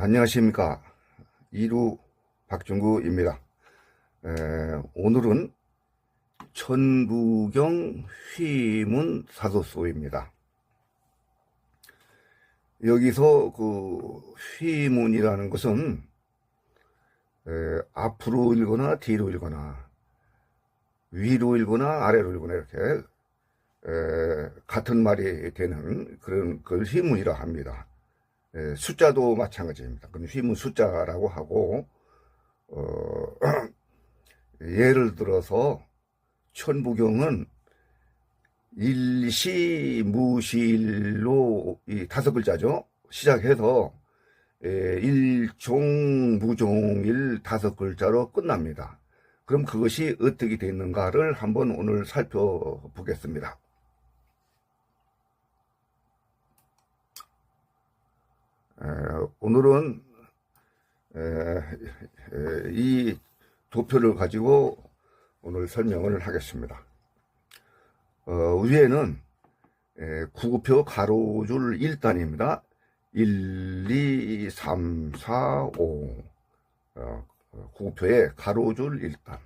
안녕하십니까. 이루 박중구입니다. 에, 오늘은 천부경 휘문 사도소입니다. 여기서 그 휘문이라는 것은 에, 앞으로 읽거나 뒤로 읽거나 위로 읽거나 아래로 읽거나 이렇게 에, 같은 말이 되는 그런 걸 휘문이라 합니다. 예, 숫자도 마찬가지입니다. 그럼 휘문 숫자라고 하고 어, 예를 들어서 천부경은 일시 무실로 이 다섯 글자죠. 시작해서 예, 일종 무종일 다섯 글자로 끝납니다. 그럼 그것이 어떻게 되는가를 한번 오늘 살펴보겠습니다. 오늘은 이 도표를 가지고 오늘 설명을 하겠습니다. 어, 위에는 에, 구구표 가로줄 1단입니다. 1, 2, 3, 4, 5 어, 구구표에 가로줄 1단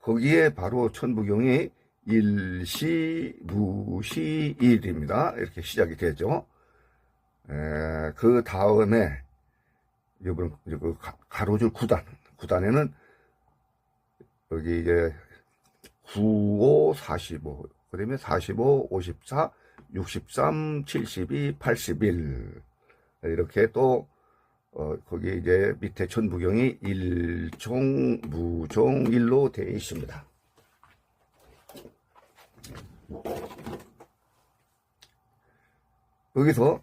거기에 바로 천부경이 일시, 무시, 일입니다. 이렇게 시작이 되죠. 에, 그 다음에 이번 그 가- 가로줄 9단 9단에는 여기 이제 95, 45 그다음에 45, 54, 63, 72, 81 이렇게 또 어, 거기 이제 밑에 천부경이 일종, 무종, 일로 되어 있습니다. 여기서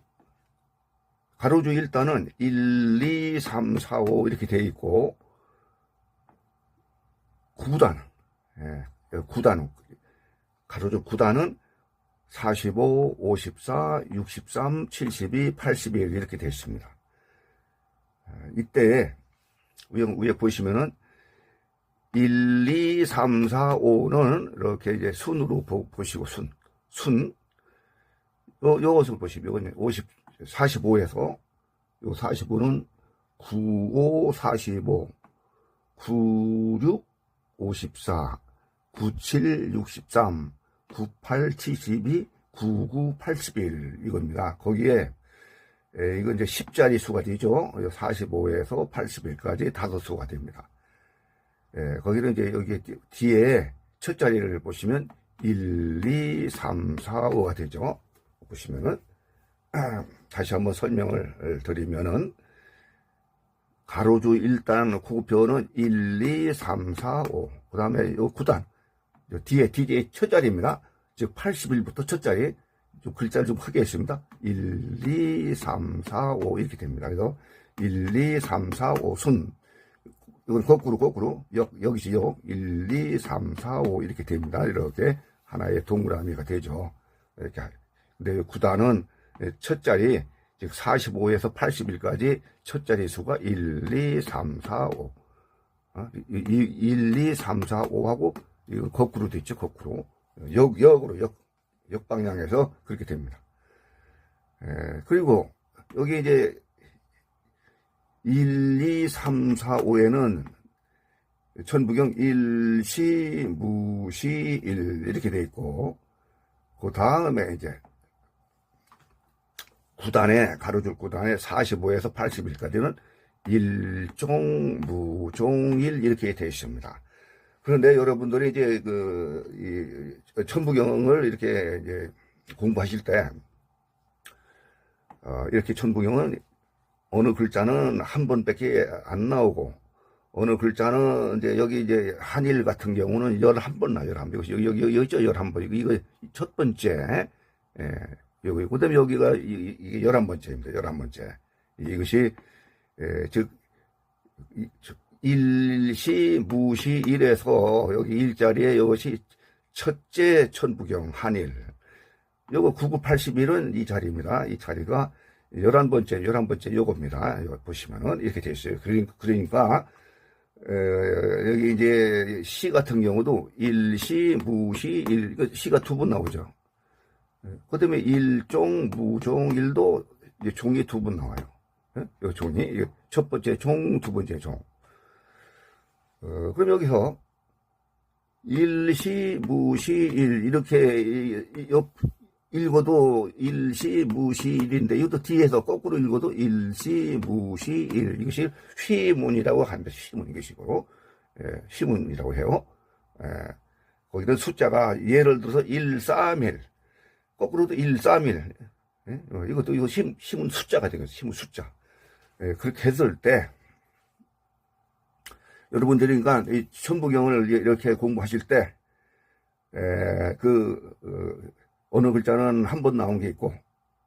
가로주 1단은 1, 2, 3, 4, 5 이렇게 되어 있고 9단, 예, 9단, 가로주 9단은 45, 54, 63, 72, 81 이렇게 되어 있습니다. 아, 이때 위에, 위에 보시면은 1, 2, 3, 4, 5는 이렇게 이제 순으로 보, 보시고 순, 순, 요, 요것을 보시면 이건 50, 45에서 요 45는 95, 45, 96, 54, 97, 63, 98, 72, 99, 81 이겁니다. 거기에 에, 이건 이제 10자리 수가 되죠. 45에서 81까지 다섯 수가 됩니다. 에, 거기는 이제 여기 뒤- 뒤에 첫 자리를 보시면 1, 2, 3, 4, 5가 되죠. 보시면은 다시 한번 설명을 드리면은 가로주 1단 구표는 1, 2, 3, 4, 5. 그 다음에 요 9단. 요 뒤에, 뒤에 첫 자리입니다. 즉 81부터 첫 자리. 좀 글자를 좀 크게 했습니다. 1, 2, 3, 4, 5 이렇게 됩니다. 그래서 1, 2, 3, 4, 5 순. 이건 거꾸로 거꾸로 역, 여기서 역 1, 2, 3, 4, 5 이렇게 됩니다. 이렇게 하나의 동그라미가 되죠. 이렇게. 근데 9단은 첫 자리 즉 45에서 81까지 첫 자리 수가 1, 2, 3, 4, 5. 어? 이- 이- 1, 2, 3, 4, 5하고 이거 거꾸로 돼 있죠. 거꾸로. 역, 역으로 역, 역방향에서 그렇게 됩니다. 에, 그리고 여기 이제 1, 2, 3, 4, 5에는 천부경 일시, 무시, 일 이렇게 돼 있고 그 다음에 이제 9단에 가로줄 9단에 45에서 81까지는 일종, 무종, 일 이렇게 되어 있습니다. 그런데 여러분들이 이제 그, 이, 천부경을 이렇게 이제 공부하실 때, 어, 이렇게 천부경은 어느 글자는 한 번밖에 안 나오고, 어느 글자는 이제 여기 이제 한일 같은 경우는 11번 나요, 11번. 여기, 여기, 여기 있죠, 11번. 이거 첫 번째, 예, 여기, 그 다음에 여기가 이- 이게 11번째입니다, 11번째. 이것이, 예, 즉, 이- 즉, 일시, 무시, 일에서 여기 일자리에 이것이 첫째 천부경, 한일. 요거 9981은 이 자리입니다. 이 자리가 11번째, 11번째 요겁니다. 이거 보시면은 이렇게 되어 있어요. 그러니- 그러니까, 에, 여기 이제 시 같은 경우도 일시, 무시, 일, 시가 두 번 나오죠. 그 다음에 일종, 무종, 일도 종이 두 번 나와요. 예? 요 종이 첫 번째 종, 두 번째 종. 어, 그럼 여기서 일시, 무시, 일 이렇게 이- 이- 옆 읽어도 일시, 무시, 일인데 이것도 뒤에서 거꾸로 읽어도 일시, 무시, 일 이것이 휘문이라고 합니다. 휘문 이것이고 예, 휘문이라고 해요. 예, 거기다 숫자가 예를 들어서 1, 3, 1 거꾸로도 1, 3, 1 예? 어, 이것도 이거 힘, 힘은 숫자가 되겠어요. 힘은 숫자. 예, 그렇게 했을 때, 여러분들이 그러니까 이 천부경을 이렇게 공부하실 때, 에, 그, 어, 느 글자는 한 번 나온 게 있고,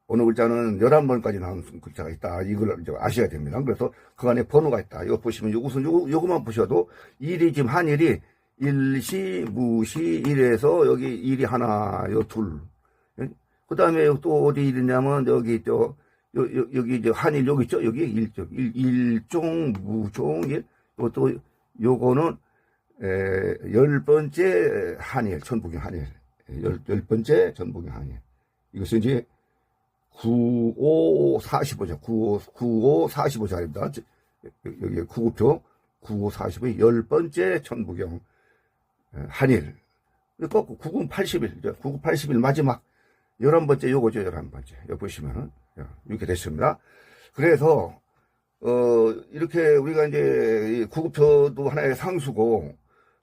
어느 글자는 열한 번까지 나온 글자가 있다. 이걸 이제 아셔야 됩니다. 그래서 그 안에 번호가 있다. 이거 보시면 요- 우선 요, 요것만 보셔도 일이 지금 한 일이 일시, 무시, 일에서 여기 일이 하나, 요 둘. 그 다음에 또 어디 일이냐면 여기 또 요, 요, 여기 이제 한일 여기 있죠? 여기 일종 일, 일종 무종 일 이것도 요거는 에, 열 번째 한일 천부경 한일 열, 열 번째 전부경 한일 이것은 이제 95, 45죠. 95, 95, 45자입니다. 여기 구구표 95, 45의 열 번째 천부경 에, 한일. 꼭 99, 81, 99, 81 마지막 열한 번째 요거죠, 열한 번째. 여기 보시면은 이렇게 됐습니다. 그래서 어 이렇게 우리가 이제 이 구급표도 하나의 상수고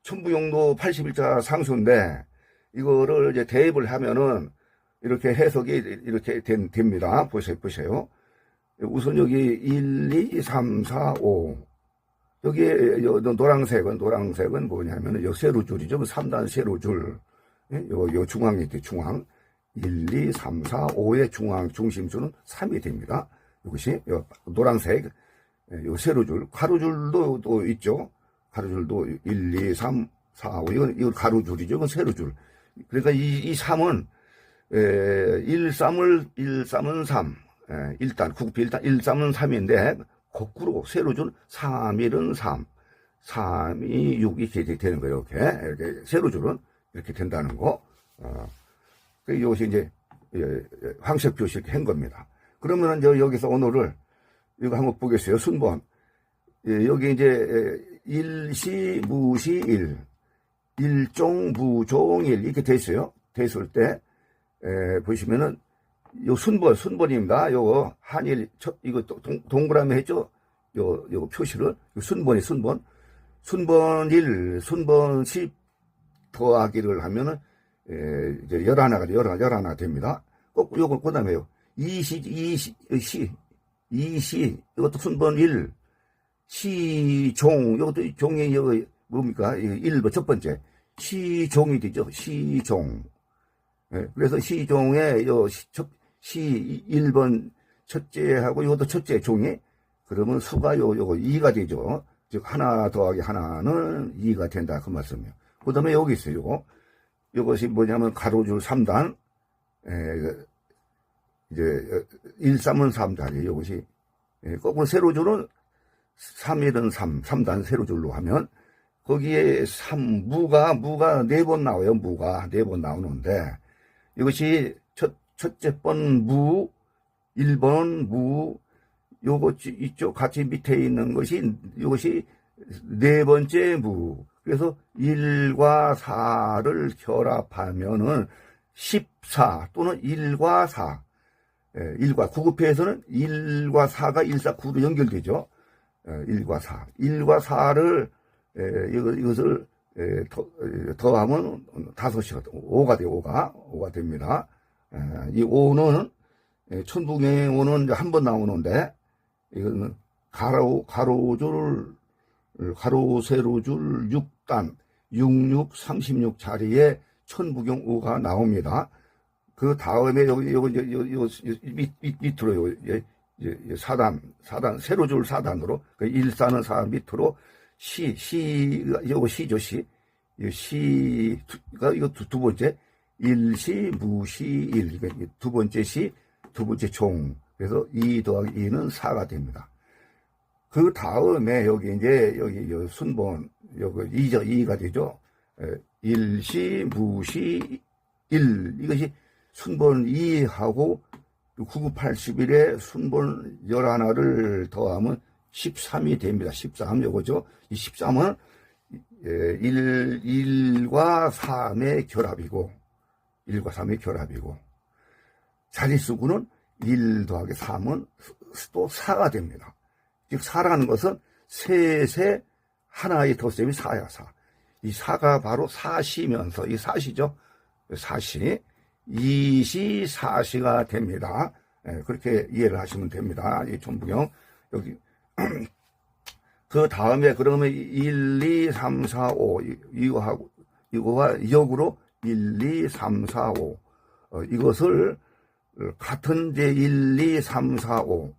천부용도 81자 상수인데 이거를 이제 대입을 하면은 이렇게 해석이 이렇게 된, 됩니다. 보세요, 보세요. 우선 여기 1, 2, 3, 4, 5. 여기에 요 노란색은 노란색은 뭐냐면은 요 세로줄이죠. 3단 세로줄. 예? 요, 요 중앙이 있대, 중앙. 1, 2, 3, 4, 5의 중앙 중심수는 3이 됩니다. 이것이 요 노란색 예, 요 세로줄, 가로줄도 또 있죠. 가로줄도 1, 2, 3, 4, 5 이건 이건 가로줄이죠. 이건 세로줄. 그러니까 이, 이 3은 에, 1, 3을 1, 3은 3. 에, 일단 국비 일단 1, 3은 3인데 거꾸로 세로줄 3, 1은 3. 3이 6 이렇게 되는 거예요. 이렇게 이렇게 세로줄은 이렇게 된다는 거. 어. 그 이것이 이제 예, 예, 황색 이렇게 한 겁니다. 그러면은 저 여기서 오늘을 이거 한번 보겠어요. 순번 예, 여기 이제 예, 일시 무시 일 일종 무종 일 이렇게 돼 있어요. 됐을 때 에, 보시면은 요 순번 순번입니다. 요거 한일 첫 이거 또 동, 동그라미 했죠. 요 요거 표시를 요 순번이 순번 순번 1, 순번 10 더하기를 하면은 에, 이제 열하나가 열하 열하나 됩니다. 꼭 요거 그다음에요. 이시 이시 시 이시 이것도 순번 1 시 종 이것도 종이 이거 뭡니까? 1번 첫 번째 시 종이 되죠. 시 종. 예, 그래서 시 종의 요 시, 첫, 시 1번 첫째하고 이것도 첫째 종이 그러면 수가 요 요거 2가 되죠. 즉 하나 더하기 하나는 2가 된다 그 말씀이에요. 그 다음에 여기 있어요. 요거. 이것이 뭐냐면 가로줄 3단 에, 이제 1, 3은 3단이 이것이 예, 거꾸로 세로줄은 3, 1은 3, 3단 세로줄로 하면 거기에 3, 무가 무가 네 번 나와요. 무가 네 번 나오는데 이것이 첫, 첫째 번 무, 1번 무, 요거 이쪽 같이 밑에 있는 것이 이것이 네 번째 무. 그래서 1과 4를 결합하면은 14 또는 1과 4. 예, 1과 구급회에서는 1과 4가 1, 4, 9로 연결되죠. 예, 1과 4. 1과 4를 예, 이것, 이것을 예, 더, 예, 더하면 다섯이가 5가 돼요. 5가 5가 됩니다. 예, 이 5는 예, 천북의 5는 한 번 나오는데 이거는 가로 가로줄 가로 세로줄 6단 66 36 자리에 천부경 5가 나옵니다. 그 다음에 여기 요, 요 밑, 밑, 밑으로 요 사단 사단 세로줄 사단으로 그 일사는 사 밑으로 시, 시, 요거 시죠, 시. 이 시가, 이거 두, 두 번째. 일시, 무시, 일. 이거 두 번째 시, 두 번째 종. 그래서 2 더하기 2는 4가 됩니다. 그 다음에 여기 이제, 여기, 요 순번, 요거 2죠, 2가 되죠. 에, 일시, 무시, 일. 이것이 순번 2하고 9981에 순번 11을 더하면 13이 됩니다. 13 요거죠. 이 13은 1, 1과 3의 결합이고 1과 3의 결합이고 자릿수구는 1 더하기 3은 또 4가 됩니다. 즉 4라는 것은 셋의 하나의 덧셈이 4야 4. 이 4가 바로 사시면서 이 사시죠. 사시 이시 사시가 됩니다. 예, 그렇게 이해를 하시면 됩니다. 이 전부경 여기 그 다음에 그러면 1, 2, 3, 4, 5 이- 이거하고 이거와 역으로 1, 2, 3, 4, 5 어, 이것을 같은 이제 1, 2, 3, 4, 5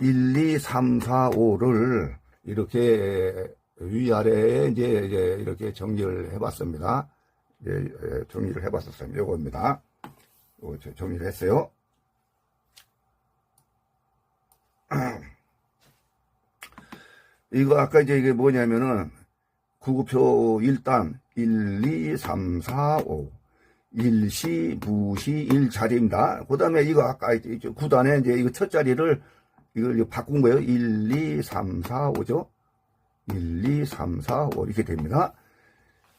1, 2, 3, 4, 5를 이렇게 위아래에 이제, 이제 이렇게 정리를 해봤습니다. 예, 예, 정리를 해봤었어요. 요겁니다. 요거 저 정리를 했어요. 이거 아까 이제 이게 뭐냐면은 구급표 1단 1, 2, 3, 4, 5 일시, 부시, 일자리입니다. 그 다음에 이거 아까 이제 9단에 이제 이거 첫 자리를 이걸 바꾼 거예요. 1, 2, 3, 4, 5죠. 1, 2, 3, 4, 5 이렇게 됩니다.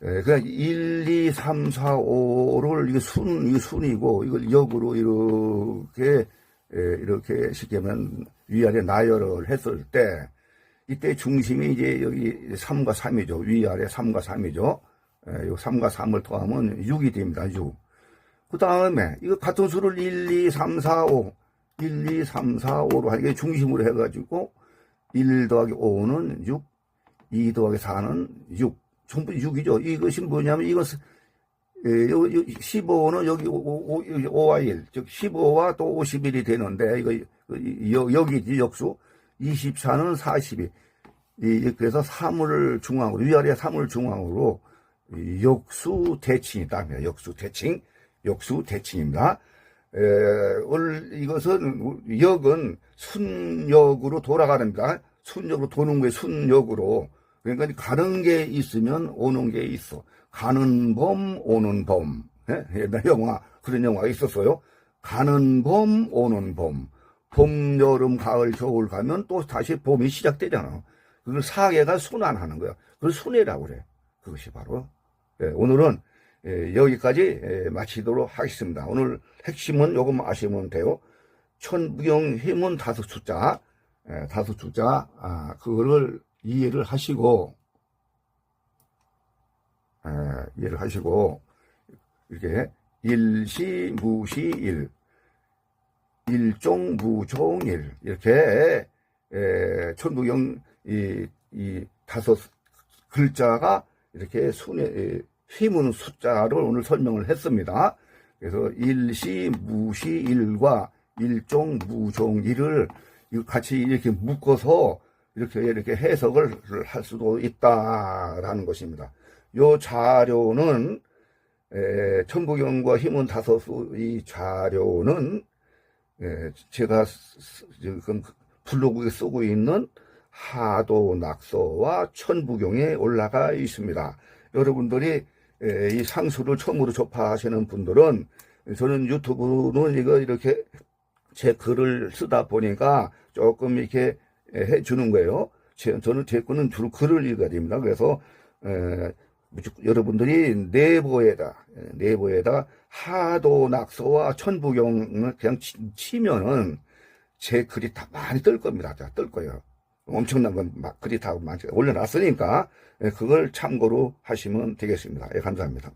예, 그냥 1, 2, 3, 4, 5를 이게 순, 이게 순이고 이걸 역으로 이렇게 예, 이렇게 시키면 위아래 나열을 했을 때 이때 중심이 이제 여기 3과 3이죠. 위아래 3과 3이죠. 예, 요 3과 3을 더하면 6이 됩니다. 6. 그 다음에 이거 같은 수를 1, 2, 3, 4, 5 1, 2, 3, 4, 5로 하게 중심으로 해가지고 1 더하기 5는 6 2 더하기 4는 6 전부 6이죠. 이것이 뭐냐면 이것은 예, 요, 요 15는 여기 5, 5와 1, 즉 15와 또 51이 되는데 이거 그 여, 여기지 역수 24는 42. 이, 그래서 3을 중앙으로 위아래 3을 중앙으로 이 역수 대칭이다. 역수 대칭, 역수 대칭입니다. 에, 올 이것은 역은 순역으로 돌아가는다. 순역으로 도는 거에 순역으로. 그러니까 가는 게 있으면 오는 게 있어. 가는 범, 오는 범. 예? 옛날 영화, 그런 영화가 있었어요. 가는 범, 오는 범. 봄, 여름, 가을, 겨울 가면 또 다시 봄이 시작되잖아. 그걸 사계가 순환하는 거야. 그걸 순회라고 그래. 그것이 바로. 예, 오늘은 예, 여기까지 예, 마치도록 하겠습니다. 오늘 핵심은 요것만 아시면 돼요. 천부경 힘은 다섯 숫자, 예, 다섯 숫자, 아, 그거를 이해를 하시고, 예, 이해를 하시고, 이렇게 일시, 무시, 일, 일종, 무종, 일, 이렇게, 에, 천부경, 이, 이 다섯 글자가 이렇게 순에, 에, 힘은 숫자를 오늘 설명을 했습니다. 그래서 일시, 무시, 일과 일종, 무종, 일을 같이 이렇게 묶어서 이렇게 이렇게 해석을 할 수도 있다라는 것입니다. 요 자료는 에, 천부경과 힘은 다섯수 이 자료는 에, 제가 지금 블로그에 쓰고 있는 하도 낙서와 천부경에 올라가 있습니다. 여러분들이 에, 이 상수를 처음으로 접하시는 분들은 저는 유튜브는 이거 이렇게 제 글을 쓰다 보니까 조금 이렇게 해 주는 거예요. 제- 저는 제 거는 주로 글을 읽어야 됩니다. 그래서 에, 무조건 여러분들이 내보에다 내보에다 하도 낙서와 천부경을 그냥 치, 치면은 제 글이 다 많이 뜰 겁니다. 다 뜰 거예요. 엄청난 건막 글이 다 올려놨으니까 예, 그걸 참고로 하시면 되겠습니다. 예, 감사합니다.